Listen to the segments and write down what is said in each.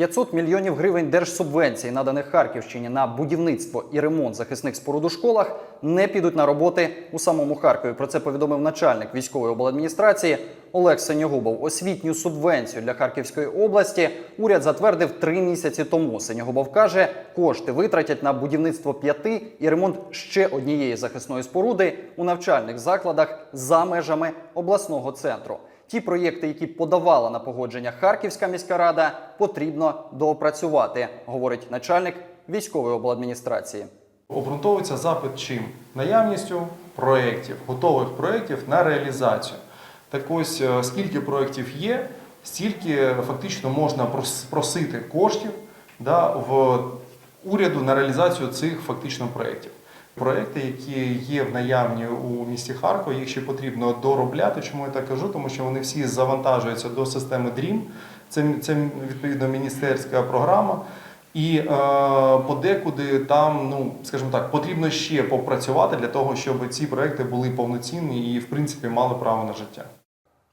500 мільйонів гривень держсубвенцій, наданих Харківщині на будівництво і ремонт захисних споруд у школах, не підуть на роботи у самому Харкові. Про це повідомив начальник військової обладміністрації Олег Сеньогубов. Освітню субвенцію для Харківської області уряд затвердив три місяці тому. Сеньогубов каже, кошти витратять на будівництво п'яти і ремонт ще однієї захисної споруди у навчальних закладах за межами обласного центру. Ті проєкти, які подавала на погодження Харківська міська рада, потрібно доопрацювати, говорить начальник військової обладміністрації. Обґрунтовується запит чим? Наявністю проєктів, готових проєктів на реалізацію. Так ось, е, скільки проєктів є, стільки фактично можна прос- просити коштів да, в уряду на реалізацію цих фактично проєктів. Проєкти, які є в наявні у місті Харкові, їх ще потрібно доробляти. Чому я так кажу? Тому що вони всі завантажуються до системи DREAM. Це, це відповідно міністерська програма. І е, подекуди там, ну скажімо так, потрібно ще попрацювати для того, щоб ці проекти були повноцінні і, в принципі, мали право на життя.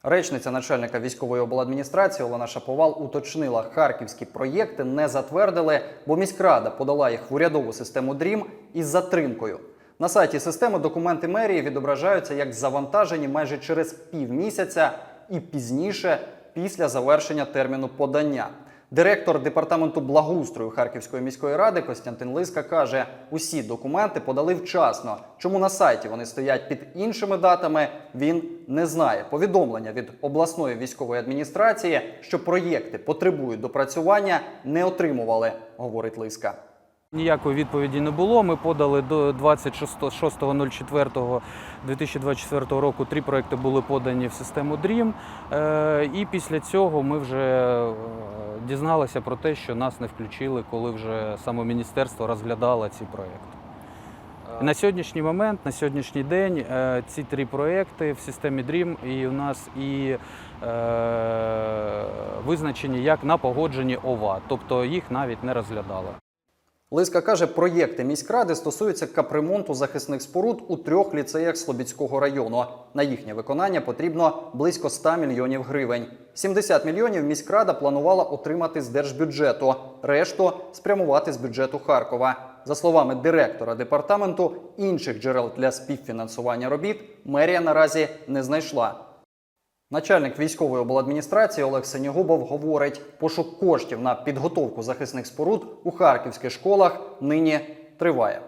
Речниця начальника військової обладміністрації Олена Шаповал уточнила, харківські проєкти не затвердили, бо міськрада подала їх в урядову систему ДРІМ із затримкою. На сайті системи документи мерії відображаються як завантажені майже через півмісяця і пізніше після завершення терміну подання. Директор департаменту благоустрою Харківської міської ради Костянтин Лиска каже, усі документи подали вчасно. Чому на сайті вони стоять під іншими датами, він не знає. Повідомлення від обласної військової адміністрації, що проєкти потребують допрацювання, не отримували, говорить Лиска. Ніякої відповіді не було. Ми подали до 26.04.2024 року. Три проекти були подані в систему DREAM. Е, І після цього ми вже е, дізналися про те, що нас не включили, коли вже саме міністерство розглядало ці проекти. На сьогоднішній момент, на сьогоднішній день, е, ці три проекти в системі DREAM і у нас і е, визначені як на погодженні ОВА, тобто їх навіть не розглядали. Лиска каже, проєкти міськради стосуються капремонту захисних споруд у трьох ліцеях Слобідського району. На їхнє виконання потрібно близько 100 мільйонів гривень. 70 мільйонів міськрада планувала отримати з держбюджету, решту спрямувати з бюджету Харкова. За словами директора департаменту, інших джерел для співфінансування робіт мерія наразі не знайшла. Начальник військової обладміністрації Олег Сенігубов говорить, пошук коштів на підготовку захисних споруд у харківських школах нині триває.